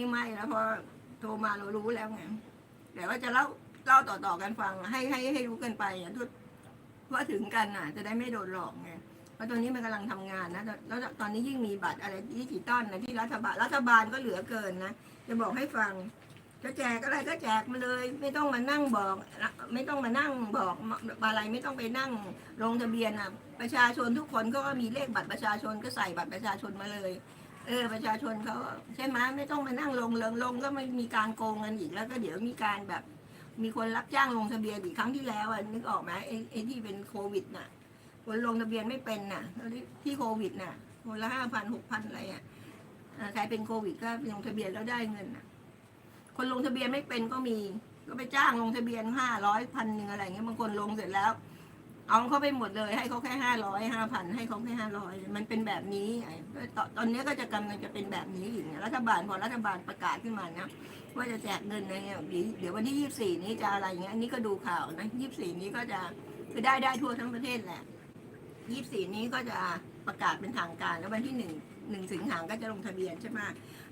นี่ไม่แล้วพอโทรมาเรารู้แล้วไงแต่ว่าจะเล่าเล่าต่อๆกันฟัง ให้ให้ให้รู้กันไปอะทุกว่าถึงกันอะ จะได้ไม่โดนหลอกไงเพราะตอนนี้มันกำลังทำงานนะแล้วตอนนี้ยิ่งมีบัตรอะไรดิจิตอลนะที่รัฐบาลรัฐบาลก็เหลือเกินนะจะบอกให้ฟังจะแจกอะไรก็แจกมาเลย ไม่ต้องมานั่งบอก ไม่ต้องมานั่งบอกอะไรไม่ต้องไปนั่งลงทะเบียนอะ ประชาชนทุกคนก็มีเลขบัตรประชาชนก็ใส่บัตรประชาชนมาเลย เออประชาชนเขาใช่ไหมไม่ต้องมานั่งลงเลิงลงก็ไม่มีการโกงกันอีกแล้วก็เดี๋ยวมีการแบบ มีคนรับจ้างลงทะเบียนอีกครั้งที่แล้วอะนึกออกไหมไอ้ไอ้ที่เป็นโควิดน่ะ คนลงทะเบียนไม่เป็นน่ะที่โควิดน่ะคนละห้าพันหกพันอะไรอะใครเป็นโควิดก็ลงทะเบียนแล้วได้เงินน่ะ คนลงทะเบียนไม่เป็นก็มี ก็ไปจ้างลงทะเบียนห้าร้อยพันหนึ่งอะไรเงี้ยบางคนลงเสร็จแล้ว เอาเขาไปหมดเลย ให้เขาแค่ห้าร้อยห้าพันให้เขาแค่ห้าร้อยมันเป็นแบบนี้ตอนตอนนี้ก็จะกำลังจะเป็นแบบนี้อีกเนี่ยรัฐบาลพอรัฐบาลประกาศขึ้นมานะว่าจะแจกเงินอะไรเงี้ยเดี๋ยววันที่ยี่สี่นี้จะอะไรเงี้ยอันนี้ก็ดูข่าวนะยี่สี่นี้ก็จะคือได้ได้ทั่วทั้งประเทศแหละยี่สี่นี้ก็จะประกาศเป็นทางการ แล้ววันที่หนึ่งหนึ่งสิงหาก็จะลงทะเบียนใช่ไหม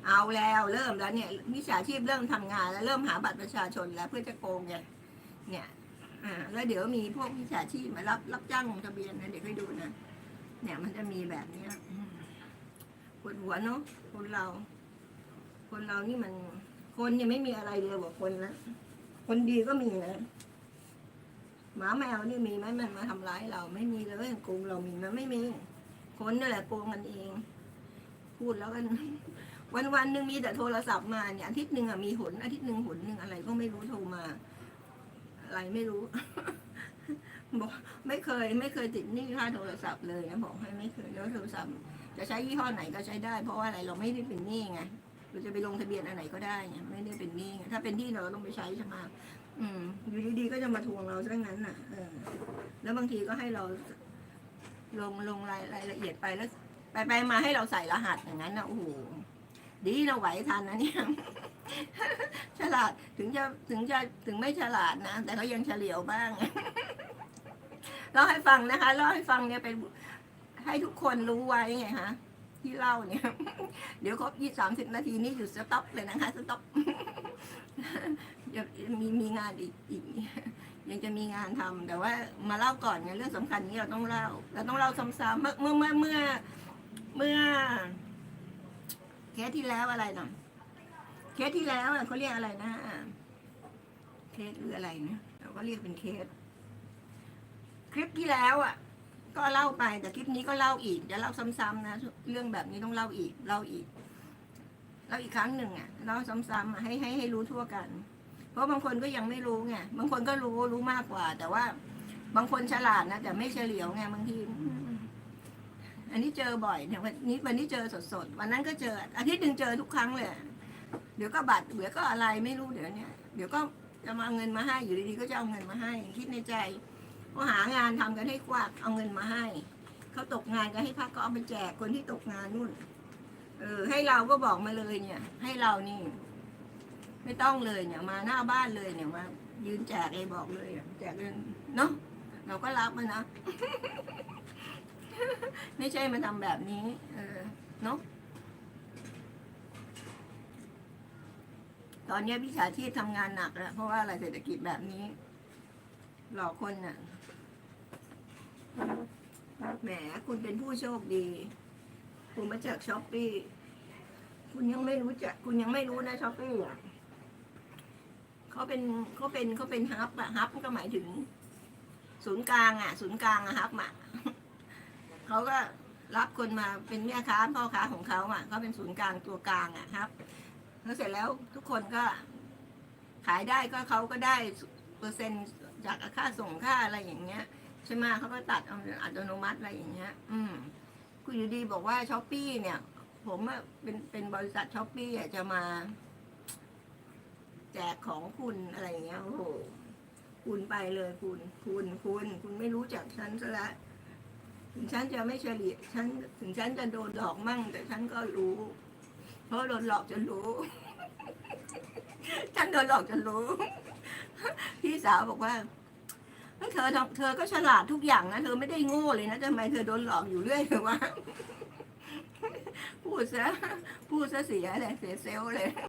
เอาแล้วเริ่มแล้วเนี่ยมิจฉาชีพเริ่มทำงานแล้วเริ่มหาบัตรประชาชนแล้วเพื่อจะโกงไงเนี่ย อ่าแล้วเดี๋ยวมีพวกมิจฉาชีพมารับรับจ้างลงทะเบียนนะเดี๋ยวให้ดูนะเนี่ยมันจะมีแบบเนี้ยปวดหัวเนาะคนเรา คนเรานี่มัน คนเนี่ยไม่มีอะไรเลยกว่าคนนะคนดีก็มีนะหมาแมวนี่มีไหมมันมาทำร้ายเราไม่มีเลยโกงเรามีไหมันไม่มี คนนี่แหละโกงกันเอง พูดแล้วกัน วันวันหนึ่งมีแต่โทรศัพท์มาเนี่ยอาทิตย์หนึ่งอะมีหนอาทิตย์หนึ่งหนหนึ่งอะไรก็ไม่รู้โทรมา อะไรไม่รู้ บอกไม่เคย ไม่เคยติดหนี้ค่าโทรศัพท์เลยนะบอกให้ไม่เคยแล้วโทรศัพท์จะใช้ยี่ห้อไหนก็ใช้ได้ เพราะว่าอะไรเราไม่ได้เป็นหนี้ไงเราจะไปลงทะเบียนอันไหนก็ได้ไงไม่ได้เป็นหนี้ไงถ้าเป็นหนี้เราต้องไปใช้ใช่ไหมอืมอยู่ดีๆก็จะมาทวงเราซะงั้นน่ะเออแล้วบางทีก็ให้เราลงลงรายรายละเอียดไปแล้ว ไปไปมาให้เราใส่รหัสอย่างนั้นนะโอ้โหดีเราไหวทันนะเนี่ย ฉลาดถึงจะถึงจะถึงไม่ฉลาดนะ แต่เขายังเฉลียวบ้างเล่าให้ฟังนะคะเล่าให้ฟังเนี่ยเป็นให้ทุกคนรู้ไว้ไงฮะที่เล่าเนี่ย เดี๋ยวครบยี่สามสิบนาทีนี้หยุดสต็อปเลยนะคะสต็อปเดี๋ยวมีมีงานอีกอีกยังจะมีงานทำแต่ว่ามาเล่าก่อนไงเรื่องสำคัญนี้เราต้องเล่าเราต้องเล่าซ้ำๆเมื่อเมื่อเมื่อเมื่อเคสที่แล้วอะไรหน่อ เคสที่แล้วเขาเรียกอะไรนะเคสหรืออะไรนะเราก็เรียกเป็นเคส คลิปที่แล้วอะ ก็เล่าไปแต่คลิปนี้ก็เล่าอีกจะเล่าซ้ำๆนะ เรื่องแบบนี้ต้องเล่าอีกเล่าอีกเล่าอีกครั้งหนึ่งอะเล่าซ้ำๆให้ให้ให้รู้ทั่วกัน เพราะบางคนก็ยังไม่รู้ไงบางคนก็รู้รู้มากกว่า แต่ว่า บางคนฉลาดนะแต่ไม่เฉลียวไงบางทีอันนี้เจอบ่อยเนี่ยวันนี้วันนี้เจอสดๆวันนั้นก็เจออาทิตย์หนึ่งเจอทุกครั้งเลย เดี๋ยวก็บัตรเดี๋ยวก็อะไรไม่รู้เดี๋ยวนี้เดี๋ยวก็จะมาเอาเงินมาให้อยู่ดีๆก็จะเอาเงินมาให้ คิดในใจก็หางานทำกันให้กว้างเอาเงินมาให้เขาตกงานก็ให้พักก็เอาไปแจกคนที่ตกงานนู่น เออ ให้เราก็บอกมาเลยเนี่ย ให้เรานี่ ไม่ต้องเลยเนี่ยมาหน้าบ้านเลยเนี่ยมายืนแจกเลยบอกเลยแจกเงินเนาะเราก็รับมันนะ ไม่ใช่มาทำแบบนี้ เออเนาะ ตอนนี้พิชาชีพทำงานหนักแล้ว เพราะว่าอะไรเศรษฐกิจแบบนี้ หลอกคนน่ะ แหมคุณเป็นผู้โชคดี คุณมาจากช้อปปี้คุณยังไม่รู้จัก คุณยังไม่รู้นะช้อปปี้อะเขาเป็นเขาเป็นเขาเป็นฮับอะฮับก็หมายถึง ศูนย์กลางอะ ศูนย์กลางอะฮับอะเขาก็รับคนมาเป็นแม่ค้าพ่อค้าของเขาอะเขาเป็นศูนย์กลางตัวกลางอะครับ แล้วเสร็จแล้วทุกคนก็ ขายได้ก็เขาก็ได้เปอร์เซ็นต์จากค่าส่งค่าอะไรอย่างเงี้ยใช่ไหมเขาก็ตัดอัตโนมัติอะไรอย่างเงี้ย อืมคุณอยู่ดีบอกว่าช้อปปี้เนี่ย ผมเป็นเป็นบริษัทช้อปปี้จะมา แจกของคุณอะไรอย่างเงี้ยโอ้โหคุณไปเลยคุณคุณคุณคุณไม่รู้จักฉันซะละถึงฉันจะไม่เฉลี่ยฉันถึงฉันจะโดนหลอกมั่ง แต่ฉันก็รู้ เพราะโดนหลอกจนรู้ ฉันโดนหลอกจนรู้ พี่สาวบอกว่าเฮ้ยเธอเธอก็ฉลาดทุกอย่างนะเธอไม่ได้โง่เลยนะทำไมเธอโดนหลอกอยู่เรื่อยเลยวะพูดซะพูดซะเสียเลยเสียเซลลเลย